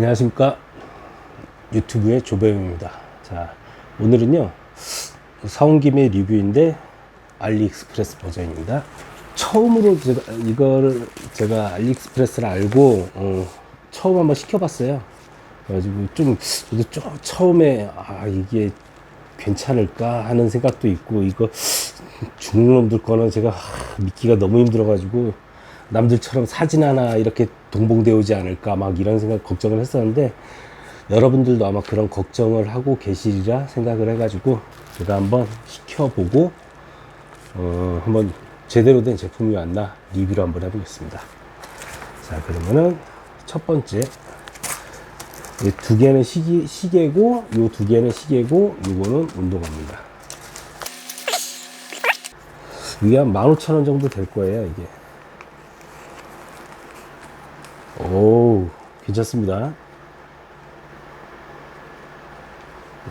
안녕하십니까? 유튜브의 조배우입니다. 자 오늘은요 사온 김에 리뷰인데 알리익스프레스 버전입니다. 처음으로 제가 이거를 제가 알리익스프레스를 알고 어, 처음 한번 시켜봤어요. 그래가지고 좀 좀 처음에 아 이게 괜찮을까 하는 생각도 있고 이거 중국 놈들 거는 제가 하, 믿기가 너무 힘들어가지고 남들처럼 사진 하나 이렇게 동봉되어 오지 않을까 막 이런 생각 걱정을 했었는데 여러분들도 아마 그런 걱정을 하고 계시리라 생각을 해가지고 제가 한번 시켜보고 어, 한번 제대로 된 제품이 왔나 리뷰를 한번 해보겠습니다. 자 그러면은 첫 번째 이두 개는 시기, 시계고 요두 개는 시계고 요거는 운동화입니다. 이게 한 15,000원 정도 될 거예요, 이게. 오, 괜찮습니다.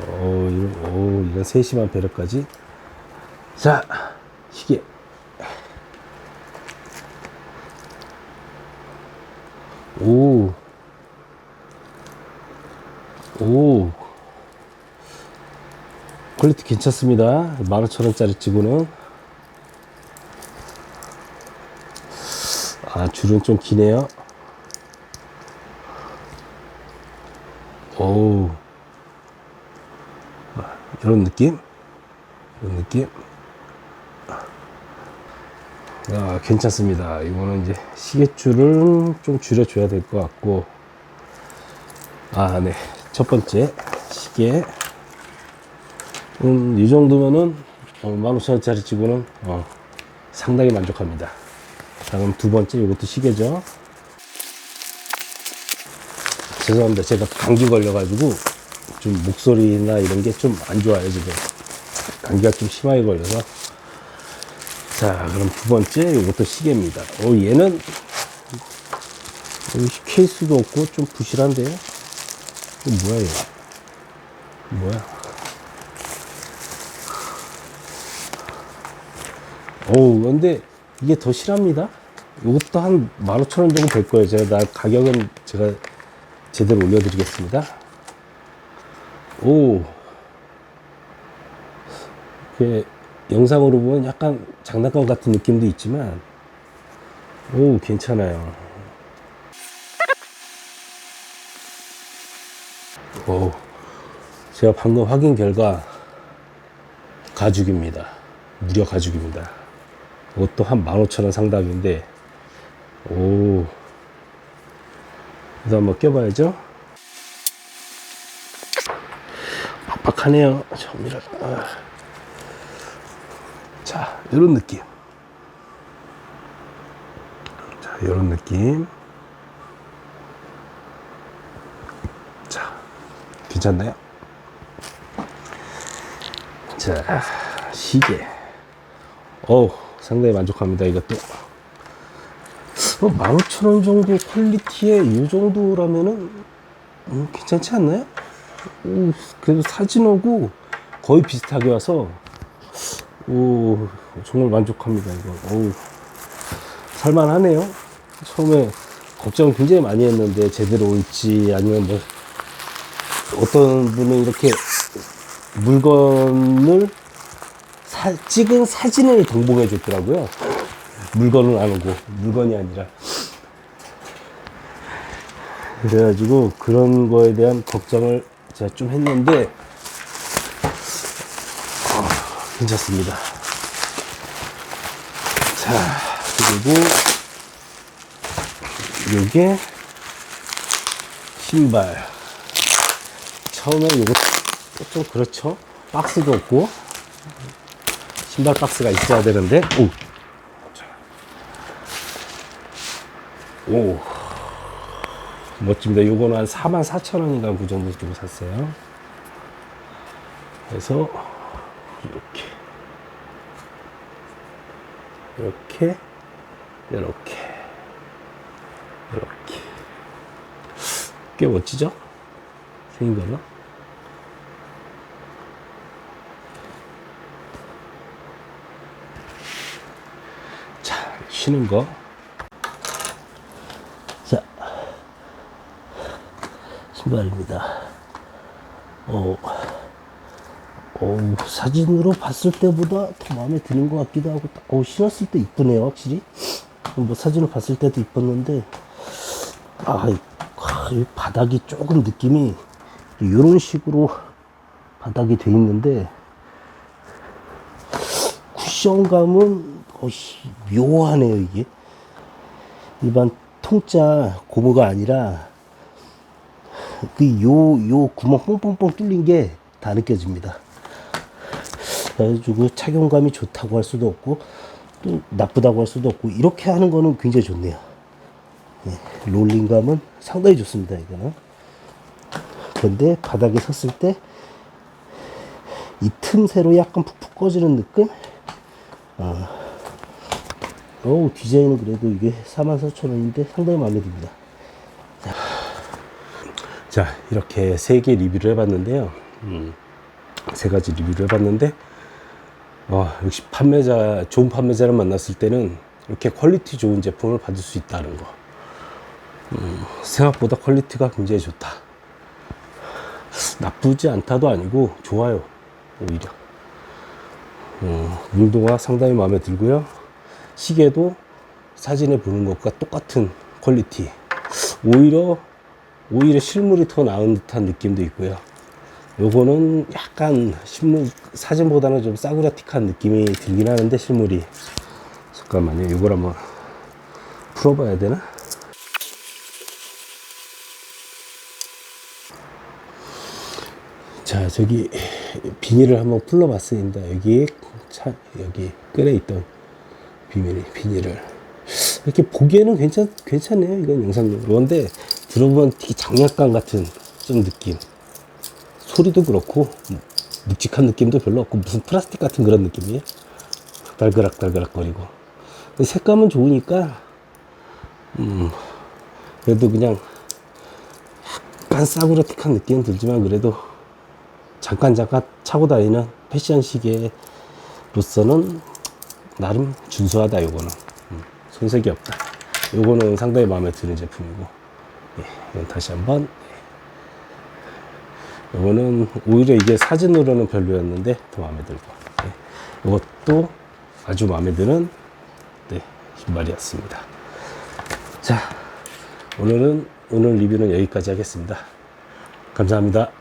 오, 오, 이거 세심한 배려까지. 자, 시계. 오, 오, 퀄리티 괜찮습니다. 15,000원짜리 치고는. 아, 줄은 좀 기네요. 오, 이런 느낌? 이런 느낌? 아, 괜찮습니다. 이거는 이제 시계줄은 좀 줄여줘야 될 것 같고. 아, 네. 첫 번째, 시계. 음, 이 정도면은, 어, 15,000원짜리 치고는, 어, 상당히 만족합니다. 다음 두 번째, 이것도 시계죠. 죄송합니다. 제가 감기 걸려가지고, 좀 목소리나 이런 게 좀 안 좋아요, 지금. 감기가 좀 심하게 걸려서. 자, 그럼 두 번째, 이것도 시계입니다. 어, 얘는, 케이스도 없고 좀 부실한데요? 이거 뭐야, 이거? 뭐야? 어우, 근데 이게 더 실합니다. 이것도 한 15,000원 정도 될 거예요. 제가 나 가격은 제가 제대로 올려드리겠습니다. 오. 그 영상으로 보면 약간 장난감 같은 느낌도 있지만, 오, 괜찮아요. 오, 제가 방금 확인 결과 가죽입니다. 무려 가죽입니다. 이것도 한 15,000원 상당인데, 오, 그래서 한번 껴봐야죠. 팍팍하네요. 처음이라. 아. 자, 이런 느낌. 자, 이런 느낌. 자, 괜찮나요? 자, 시계. 어우, 상당히 만족합니다, 이것도. 어, 15,000원 정도 퀄리티에 이 정도라면은, 음, 괜찮지 않나요? 오, 그래도 사진하고 거의 비슷하게 와서, 오, 정말 만족합니다, 이거. 오, 살만하네요. 처음에 걱정 굉장히 많이 했는데, 제대로 올지, 아니면 뭐, 어떤 분은 이렇게 물건을 사- 찍은 사진을 동봉해 줬더라고요. 물건은 안 오고, 물건이 아니라. 그래가지고 그런 거에 대한 걱정을 제가 좀 했는데, 어, 괜찮습니다. 자, 그리고 요게 신발. 처음에 요거 좀 그렇죠. 박스도 없고 신발 박스가 있어야 되는데 오. 오. 멋집니다. 요거는 한 4만 4천 원인가 그 정도 주고 샀어요. 그래서 이렇게 이렇게 이렇게 이렇게 꽤 멋지죠? 생긴 걸로. 자, 쉬는 거. 자. 신발입니다. 어, 어, 사진으로 봤을 때보다 더 마음에 드는 것 같기도 하고, 어, 신었을 때 이쁘네요, 확실히. 뭐 사진을 봤을 때도 이뻤는데, 아, 이, 아, 이 바닥이 조금 느낌이 이런 식으로 바닥이 돼 있는데, 쿠션감은 어씨 묘하네요 이게 일반 통짜 고무가 아니라 그 요 요 구멍 뽕뽕뽕 뚫린 게 다 느껴집니다. 그래가지고 착용감이 좋다고 할 수도 없고 또 나쁘다고 할 수도 없고 이렇게 하는 거는 굉장히 좋네요. 네, 롤링감은 상당히 좋습니다 이거는. 근데 바닥에 섰을 때 이 틈새로 약간 푹푹 꺼지는 느낌? 아. 어우, 디자인은 그래도 이게 44,000원인데 상당히 마음에 듭니다. 자, 자 이렇게 세 개 리뷰를 해봤는데요. 음, 세 가지 리뷰를 해봤는데, 어, 역시 판매자, 좋은 판매자를 만났을 때는 이렇게 퀄리티 좋은 제품을 받을 수 있다는 거. 음, 생각보다 퀄리티가 굉장히 좋다. 나쁘지 않다도 아니고 좋아요. 오히려. 어, 운동화 상당히 마음에 들고요. 시계도 사진에 보는 것과 똑같은 퀄리티. 오히려, 오히려 실물이 더 나은 듯한 느낌도 있고요. 요거는 약간 실물, 사진보다는 좀 싸구려틱한 느낌이 들긴 하는데, 실물이. 잠깐만요. 요걸 한번 풀어봐야 되나? 자, 저기 비닐을 한번 풀러봤습니다. 여기 차, 여기 끈에 있던 비닐, 비닐을. 이렇게 보기에는 괜찮, 괜찮네요. 이건 영상용. 그런데 들어보면 되게 장난감 같은 좀 느낌. 소리도 그렇고, 묵직한 느낌도 별로 없고, 무슨 플라스틱 같은 그런 느낌이에요. 달그락 달그락 거리고. 근데 색감은 좋으니까, 음, 그래도 그냥 약간 싸구려틱한 느낌은 들지만 그래도 잠깐 잠깐 차고 다니는 패션 시계로서는 나름 준수하다 요거는 음, 손색이 없다 요거는 상당히 마음에 드는 제품이고 다시 한번 예. 요거는 오히려 이게 사진으로는 별로였는데 더 마음에 들고 예. 이것도 아주 마음에 드는 네, 신발이었습니다 자 오늘은 오늘 리뷰는 여기까지 하겠습니다 감사합니다